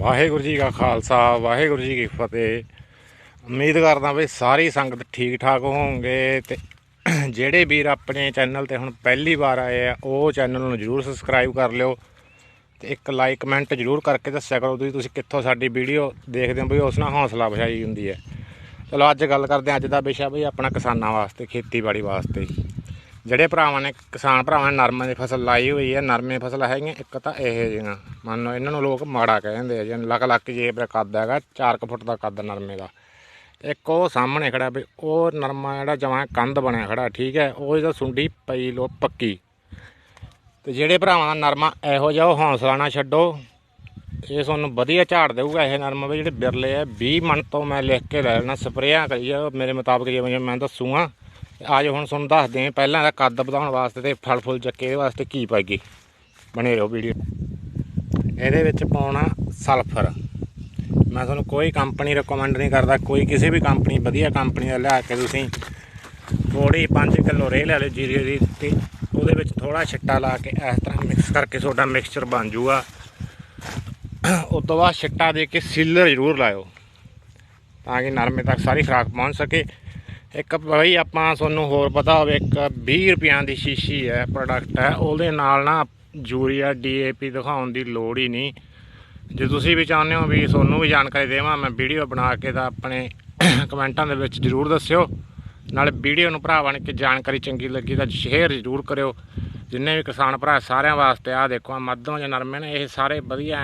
ਵਾਹਿਗੁਰੂ ਜੀ ਕਾ ਖਾਲਸਾ, ਵਾਹਿਗੁਰੂ ਜੀ ਕੀ ਫਤਿਹ। ਉਮੀਦ ਕਰਦਾ ਵੀ ਸਾਰੀ ਸੰਗਤ ਠੀਕ ਠਾਕ ਹੋਵੋਗੇ ਤੇ ਜਿਹੜੇ ਵੀਰ ਆਪਣੇ ਚੈਨਲ ਤੇ ਹੁਣ ਪਹਿਲੀ ਵਾਰ ਆਏ ਆ, ਉਹ ਚੈਨਲ ਨੂੰ ਜਰੂਰ ਸਬਸਕ੍ਰਾਈਬ ਕਰ ਲਿਓ ਤੇ ਇੱਕ ਲਾਈਕ, ਕਮੈਂਟ ਜਰੂਰ ਕਰਕੇ ਦੱਸਿਆ ਕਰੋ ਤੁਸੀਂ ਤੁਸੀਂ ਕਿੱਥੋਂ ਸਾਡੀ ਵੀਡੀਓ ਦੇਖਦੇ ਹੋ ਬਈ ਉਸ ਨਾਲ ਹੌਸਲਾ ਅਫਜ਼ਾਈ ਹੁੰਦੀ ਹੈ। ਚਲੋ ਅੱਜ ਗੱਲ ਕਰਦੇ ਹਾਂ, ਅੱਜ ਦਾ ਵਿਸ਼ਾ ਵੀ ਆਪਣਾ ਕਿਸਾਨਾਂ ਵਾਸਤੇ, ਖੇਤੀਬਾੜੀ ਵਾਸਤੇ। ਜਿਹੜੇ ਭਰਾਵਾਂ ਨੇ, ਕਿਸਾਨ ਭਰਾਵਾਂ ਨੇ ਨਰਮੇ ਦੀ ਫਸਲ ਲਾਈ ਹੋਈ ਹੈ ਨਰਮੇ ਦੀ ਫਸਲ ਹੈਗੀਆਂ, ਇੱਕ ਤਾਂ ਇਹ ਜਿਹੀਆਂ। ਮੰਨ ਲਓ ਇਹਨਾਂ ਨੂੰ ਲੋਕ ਮਾੜਾ ਕਹਿੰਦੇ ਆ, ਜਿਵੇਂ ਲੱਕ ਲੱਕ ਜੇ ਦਾ ਕੱਦ ਹੈਗਾ 4 ਫੁੱਟ ਦਾ ਕੱਦ ਨਰਮੇ ਦਾ। ਇੱਕ ਉਹ ਸਾਹਮਣੇ ਖੜਾ ਵੀ, ਉਹ ਨਰਮਾ ਜਿਹੜਾ ਜਮਾਂ ਕੰਧ ਬਣਿਆ ਖੜਾ, ਠੀਕ ਹੈ, ਉਹ ਇਹਦਾ ਸੁੰਡੀ ਪਈ ਲੋ ਪੱਕੀ। ਤੇ ਜਿਹੜੇ ਭਰਾਵਾਂ ਦਾ ਨਰਮਾ ਇਹੋ ਜਿਹਾ, ਉਹ ਹੌਸਲਾ ਨਾ ਛੱਡੋ। ਇਹ ਤੁਹਾਨੂੰ ਵਧੀਆ ਝਾੜ ਦੇਊਗਾ ਇਹ ਨਰਮਾ ਵੀ, ਜਿਹੜੇ ਬਿਰਲੇ ਆ 20 ਮਣ ਤੋਂ ਮੈਂ ਲਿਖ ਕੇ ਲੈ ਲੈਣਾ ਸਪਰੇਆਂ ਕਰੀਏ ਮੇਰੇ ਮੁਤਾਬਕ ਜਿਵੇਂ ਮੈਂ ਦੱਸੂਗਾ ਅੱਜ ਹੁਣ ਤੁਹਾਨੂੰ ਦੱਸਦੇ ਹਾਂ ਪਹਿਲਾਂ ਦਾ ਕੱਦ ਵਧਾਉਣ ਵਾਸਤੇ ਤੇ ਫਲ ਫੁੱਲ ਚੱਕੇ ਇਹਦੇ ਵਾਸਤੇ ਕੀ ਪਾਈਏ ਬਣੇ ਰਹੋ ਵੀਡੀਓ। ਇਹਦੇ ਵਿੱਚ ਪਾਉਣਾ ਸਲਫਰ। ਮੈਂ ਤੁਹਾਨੂੰ ਕੋਈ ਕੰਪਨੀ ਰეკਮੈਂਡ ਨਹੀਂ ਕਰਦਾ, ਕੋਈ ਕਿਸੇ ਵੀ ਕੰਪਨੀ, ਵਧੀਆ ਕੰਪਨੀ ਦਾ ਲਿਆ ਕੇ ਤੁਸੀਂ ਥੋੜੀ 5 ਕਿਲੋ ਰੇਹ ਲੈ ਲਓ ਜੀਰੇ ਦੀ ਤੇ ਉਹਦੇ ਵਿੱਚ ਥੋੜਾ ਛਿੱਟਾ ਲਾ ਕੇ ਇਸ ਤਰ੍ਹਾਂ ਮਿਕਸ ਕਰਕੇ ਤੁਹਾਡਾ ਮਿਕਸਚਰ ਬਣ ਜਾਊਗਾ। ਉਸ ਤੋਂ ਬਾਅਦ ਛਿੱਟਾ ਦੇ ਕੇ ਸੀਲਰ ਜ਼ਰੂਰ ਲਾਇਓ, ਤਾਂ ਕਿ ਨਰਮੇ ਤੱਕ ਸਾਰੀ ਖੁਰਾਕ ਪਹੁੰਚ ਸਕੇ। ਇੱਕ ਬਈ ਆਪਾਂ ਤੁਹਾਨੂੰ ਹੋਰ ਪਤਾ ਹੋਵੇ, ਇੱਕ 20 ਰੁਪਈਆਂ ਦੀ ਸ਼ੀਸ਼ੀ ਹੈ ਪ੍ਰੋਡਕਟ ਹੈ। ਉਹਦੇ ਨਾਲ ਨਾ ਯੂਰੀਆ ਡੀਏਪੀ ਦਿਖਾਉਣ ਦੀ ਲੋੜ ਹੀ ਨਹੀਂ। ਜੇ ਤੁਸੀਂ ਵੀ ਚਾਹੁੰਦੇ ਹੋ ਵੀ ਤੁਹਾਨੂੰ ਵੀ ਜਾਣਕਾਰੀ ਦੇਵਾਂ, ਮੈਂ ਵੀਡੀਓ ਬਣਾ ਕੇ ਤਾਂ ਆਪਣੇ ਕਮੈਂਟਾਂ ਦੇ ਵਿੱਚ ਜ਼ਰੂਰ ਦੱਸਿਓ। ਨਾਲੇ ਵੀਡੀਓ ਨੂੰ ਭਰਾਵਾਂ ਨੇ ਕਿ ਜਾਣਕਾਰੀ ਚੰਗੀ ਲੱਗੀ ਤਾਂ ਸ਼ੇਅਰ ਜ਼ਰੂਰ ਕਰਿਓ। ਜਿੰਨੇ ਵੀ ਕਿਸਾਨ ਭਰਾ ਸਾਰਿਆਂ ਵਾਸਤੇ ਆ ਦੇਖੋ ਮੱਧਮ ਜਾਂ ਨਰਮੇ ਨੇ, ਇਹ ਸਾਰੇ ਵਧੀਆ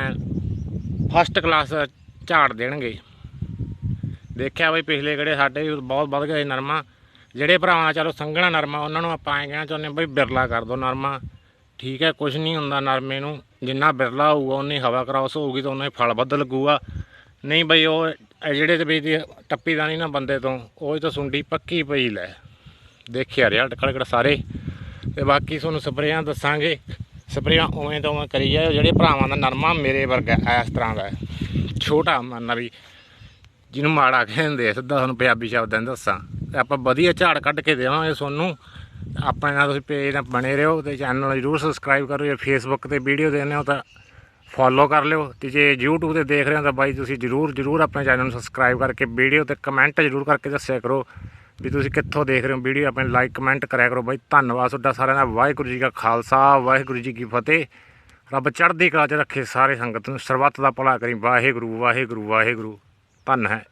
ਫਸਟ ਕਲਾਸ ਝਾੜ ਦੇਣਗੇ। ਦੇਖਿਆ ਬਈ ਪਿਛਲੇ ਕਿਹੜੇ ਸਾਡੇ ਵੀ ਬਹੁਤ ਵੱਧ ਗਏ ਨਰਮਾ। ਜਿਹੜੇ ਭਰਾਵਾਂ, ਚਲੋ ਸੰਘਣਾ ਨਰਮਾ, ਉਹਨਾਂ ਨੂੰ ਆਪਾਂ ਐਂ ਕਹਿਣਾ ਚਾਹੁੰਦੇ ਹਾਂ ਬਈ ਬਿਰਲਾ ਕਰ ਦਿਓ ਨਰਮਾ। ਠੀਕ ਹੈ ਕੁਝ ਨਹੀਂ ਹੁੰਦਾ ਨਰਮੇ ਨੂੰ। ਜਿੰਨਾ ਬਿਰਲਾ ਹੋਊਗਾ ਉਨੀ ਹਵਾ ਕਰਾਸ ਹੋਊਗੀ ਤਾਂ ਉਹਨਾਂ ਹੀ ਫਲ ਵੱਧ ਲੱਗੂਗਾ। ਨਹੀਂ ਬਈ ਉਹ ਜਿਹੜੇ ਤੇ ਵੀ ਟੱਪੀ ਦਾ ਨਹੀਂ ਨਾ ਬੰਦੇ ਤੋਂ, ਉਹ ਹੀ ਤਾਂ ਸੁੰਡੀ ਪੱਕੀ ਪਈ ਲੈ। ਦੇਖਿਆ ਰਿਜ਼ਲਟ ਖੜਕੜ ਸਾਰੇ। ਤੇ ਬਾਕੀ ਤੁਹਾਨੂੰ ਸਪਰੇਆਂ ਦੱਸਾਂਗੇ। ਸਪਰੇਆਂ ਉਵੇਂ ਤੋਂ ਉਵੇਂ ਕਰੀ ਜਾਓ ਜਿਹੜੇ ਭਰਾਵਾਂ ਦਾ ਨਰਮਾ ਮੇਰੇ ਵਰਗਾ ਇਸ ਤਰ੍ਹਾਂ ਦਾ ਛੋਟਾ ਮੰਨ ਵੀ ਜਿਹਨੂੰ ਮਾੜਾ ਕਹਿੰਦੇ ਸਿੱਧਾ ਤੁਹਾਨੂੰ ਪੰਜਾਬੀ ਸ਼ਬਦਾਂ 'ਚ ਦੱਸਾਂ। ਤੇ ਆਪਾਂ ਵਧੀਆ ਝਾੜ ਕੱਢ ਕੇ ਦੇਵਾਂਗੇ ਤੁਹਾਨੂੰ ਆਪਣੇ ਨਾਲ ਤੁਸੀਂ ਪੇਜ ਨਾਲ ਬਣੇ ਰਹੋ ਤੇ ਚੈਨਲ ਨੂੰ ਜਰੂਰ ਸਬਸਕ੍ਰਾਈਬ ਕਰੋ ਜੇ ਫੇਸਬੁੱਕ ਤੇ ਵੀਡੀਓ ਦੇਖਦੇ ਹੋ ਤਾਂ ਫੋਲੋ ਕਰ ਲਿਓ। ਤੇ ਜੇ YouTube ਤੇ ਦੇਖ ਰਹੇ ਹੋ ਤਾਂ ਬਾਈ ਤੁਸੀਂ ਜਰੂਰ ਜਰੂਰ ਆਪਣੇ ਚੈਨਲ ਨੂੰ ਸਬਸਕ੍ਰਾਈਬ ਕਰਕੇ ਵੀਡੀਓ ਤੇ ਕਮੈਂਟ ਜਰੂਰ ਕਰਕੇ ਦੱਸਿਆ ਕਰੋ ਵੀ ਤੁਸੀਂ ਕਿੱਥੋਂ ਦੇਖ ਰਹੇ ਹੋ ਵੀਡੀਓ ਆਪਣੇ ਲਾਈਕ ਕਮੈਂਟ ਕਰਿਆ ਕਰੋ ਬਾਈ। ਧੰਨਵਾਦ ਤੁਹਾਡਾ ਸਾਰਿਆਂ ਦਾ। ਵਾਹਿਗੁਰੂ ਜੀ ਕਾ ਖਾਲਸਾ, ਵਾਹਿਗੁਰੂ ਜੀ ਕੀ ਫਤਿਹ। ਰੱਬ ਚੜ੍ਹਦੀ ਕਲਾ 'ਚ ਰੱਖੇ ਸਾਰੇ ਸੰਗਤ ਨੂੰ। ਸਰਬੱਤ ਦਾ ਭਲਾ ਕਰੀ। ਵਾਹਿਗੁਰੂ ਵਾਹਿਗੁਰੂ ਵਾਹਿਗੁਰੂ। ਧੰਨ ਹੈ